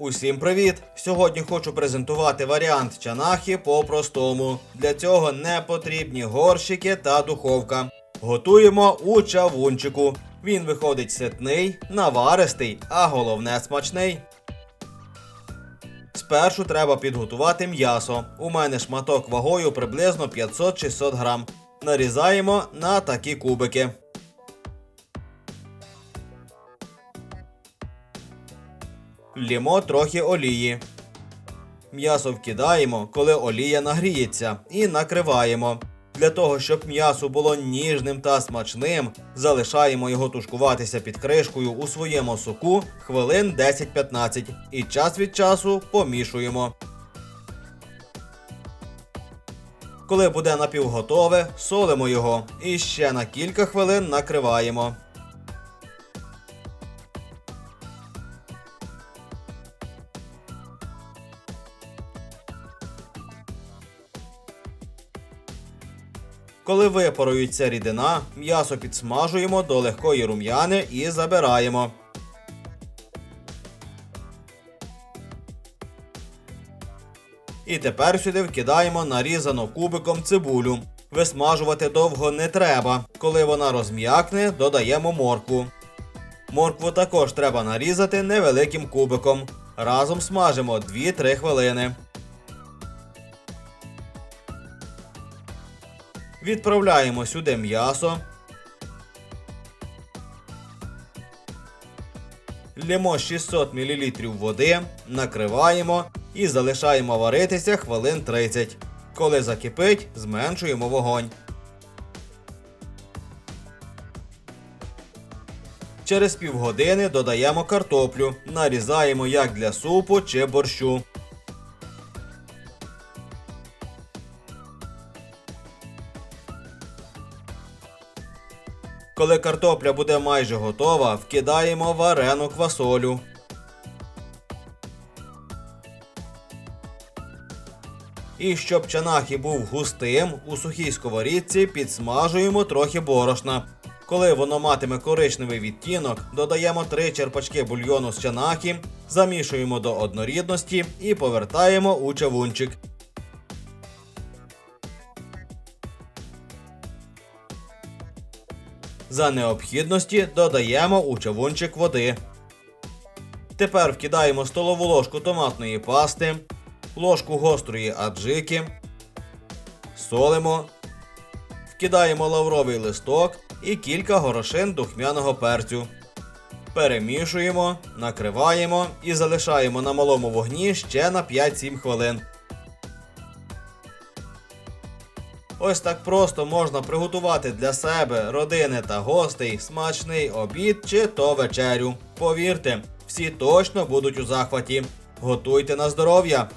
Усім привіт! Сьогодні хочу презентувати варіант чанахи по-простому. Для цього не потрібні горщики та духовка. Готуємо у чавунчику. Він виходить ситний, наваристий, а головне смачний. Спершу треба підготувати м'ясо. У мене шматок вагою приблизно 500-600 грам. Нарізаємо на такі кубики. Лімо трохи олії. М'ясо вкидаємо, коли олія нагріється, і накриваємо. Для того, щоб м'ясо було ніжним та смачним, залишаємо його тушкуватися під кришкою у своєму соку хвилин 10-15 і час від часу помішуємо. Коли буде напівготове, солимо його і ще на кілька хвилин накриваємо. Коли випарується рідина, м'ясо підсмажуємо до легкої рум'яни і забираємо. І тепер сюди вкидаємо нарізану кубиком цибулю. Висмажувати довго не треба. Коли вона розм'якне, додаємо моркву. Моркву також треба нарізати невеликим кубиком. Разом смажимо 2-3 хвилини. Відправляємо сюди м'ясо. Лємо 600 мл води, накриваємо і залишаємо варитися хвилин 30. Коли закипить, зменшуємо вогонь. Через півгодини додаємо картоплю, нарізаємо як для супу чи борщу. Коли картопля буде майже готова, вкидаємо варену квасолю. І щоб чанахі був густим, у сухій сковорідці підсмажуємо трохи борошна. Коли воно матиме коричневий відтінок, додаємо 3 черпачки бульйону з чанахи, замішуємо до однорідності і повертаємо у чавунчик. За необхідності додаємо у чавунчик води. Тепер вкидаємо столову ложку томатної пасти, ложку гострої аджики, солимо, вкидаємо лавровий листок і кілька горошин духмяного перцю. Перемішуємо, накриваємо і залишаємо на малому вогні ще на 5-7 хвилин. Ось так просто можна приготувати для себе, родини та гостей смачний обід чи то вечерю. Повірте, всі точно будуть у захваті. Готуйте на здоров'я!